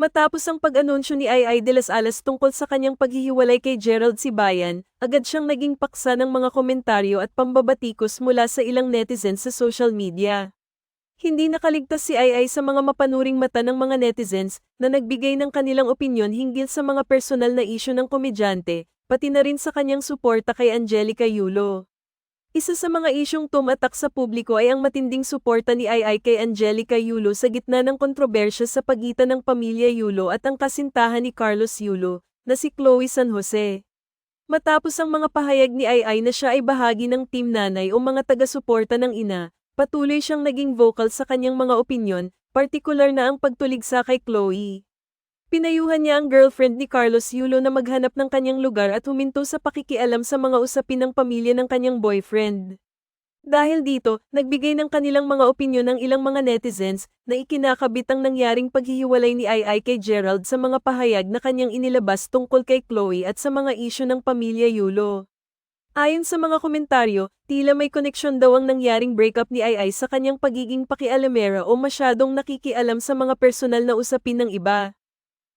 Matapos ang pag-anunsyo ni Ai de las Alas tungkol sa kanyang paghihiwalay kay Gerald Sibayan, agad siyang naging paksa ng mga komentaryo at pambabatikos mula sa ilang netizens sa social media. Hindi nakaligtas si Ai sa mga mapanuring mata ng mga netizens na nagbigay ng kanilang opinyon hinggil sa mga personal na isyu ng komedyante, pati na rin sa kanyang suporta kay Angelica Yulo. Isa sa mga isyong tumatak sa publiko ay ang matinding suporta ni Ai kay Angelica Yulo sa gitna ng kontrobersya sa pagitan ng pamilya Yulo at ang kasintahan ni Carlos Yulo, na si Chloe San Jose. Matapos ang mga pahayag ni Ai na siya ay bahagi ng team nanay o mga taga-suporta ng ina, patuloy siyang naging vocal sa kanyang mga opinyon, partikular na ang pagtuligsa kay Chloe. Pinayuhan niya ang girlfriend ni Carlos Yulo na maghanap ng kanyang lugar at huminto sa pakikialam sa mga usapin ng pamilya ng kanyang boyfriend. Dahil dito, nagbigay ng kanilang mga opinyon ng ilang mga netizens na ikinakabit ang nangyaring paghihiwalay ni Ai kay Gerald sa mga pahayag na kanyang inilabas tungkol kay Chloe at sa mga isyu ng pamilya Yulo. Ayon sa mga komentaryo, tila may koneksyon daw ang nangyaring breakup ni Ai sa kanyang pagiging pakialamera o masyadong nakikialam sa mga personal na usapin ng iba.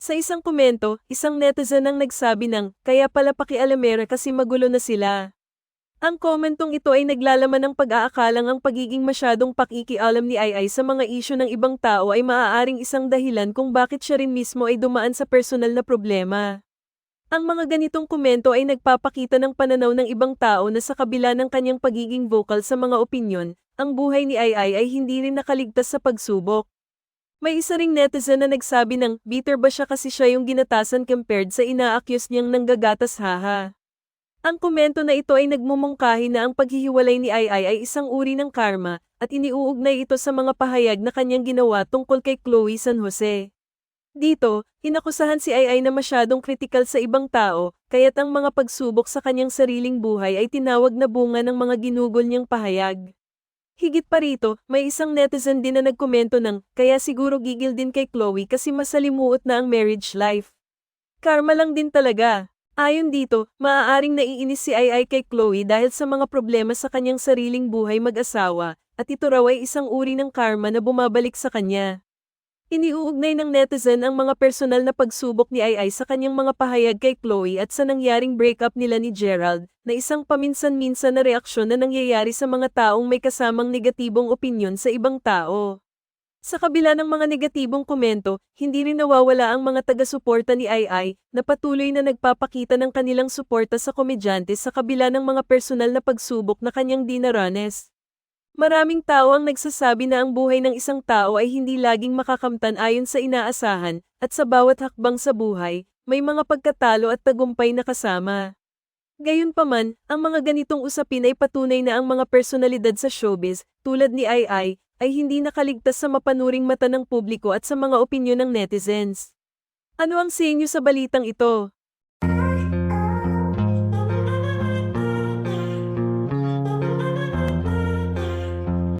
Sa isang komento, isang netizen ang nagsabi ng, kaya pala pakialamera kasi magulo na sila. Ang komentong ito ay naglalaman ng pag-aakalang ang pagiging masyadong pakikialam ni Ai sa mga isyu ng ibang tao ay maaaring isang dahilan kung bakit siya rin mismo ay dumaan sa personal na problema. Ang mga ganitong komento ay nagpapakita ng pananaw ng ibang tao na sa kabila ng kanyang pagiging vocal sa mga opinyon, ang buhay ni Ai ay hindi rin nakaligtas sa pagsubok. May isa ring netizen na nagsabi ng, bitter ba siya kasi siya yung ginatasan compared sa ina-accuse niyang nanggagatas haha. Ang komento na ito ay nagmumungkahi na ang paghihiwalay ni Ai ay isang uri ng karma, at iniuugnay ito sa mga pahayag na kanyang ginawa tungkol kay Chloe San Jose. Dito, inakusahan si Ai na masyadong kritikal sa ibang tao, kaya't ang mga pagsubok sa kanyang sariling buhay ay tinawag na bunga ng mga ginugol niyang pahayag. Higit pa rito, may isang netizen din na nagkomento ng, kaya siguro gigil din kay Chloe kasi masalimuot na ang marriage life. Karma lang din talaga. Ayon dito, maaaring naiinis si Ai kay Chloe dahil sa mga problema sa kanyang sariling buhay mag-asawa, at ito raw ay isang uri ng karma na bumabalik sa kanya. Iniuugnay ng netizen ang mga personal na pagsubok ni Ai sa kanyang mga pahayag kay Chloe at sa nangyaring breakup nila ni Gerald, na isang paminsan-minsan na reaksyon na nangyayari sa mga taong may kasamang negatibong opinyon sa ibang tao. Sa kabila ng mga negatibong komento, hindi rin nawawala ang mga taga-suporta ni Ai na patuloy na nagpapakita ng kanilang suporta sa komedyante sa kabila ng mga personal na pagsubok na kanyang dinaranes. Maraming tao ang nagsasabi na ang buhay ng isang tao ay hindi laging makakamtan ayon sa inaasahan, at sa bawat hakbang sa buhay, may mga pagkatalo at tagumpay na kasama. Gayunpaman, ang mga ganitong usapin ay patunay na ang mga personalidad sa showbiz, tulad ni Ai ay hindi nakaligtas sa mapanuring mata ng publiko at sa mga opinyon ng netizens. Ano ang sa inyo sa balitang ito?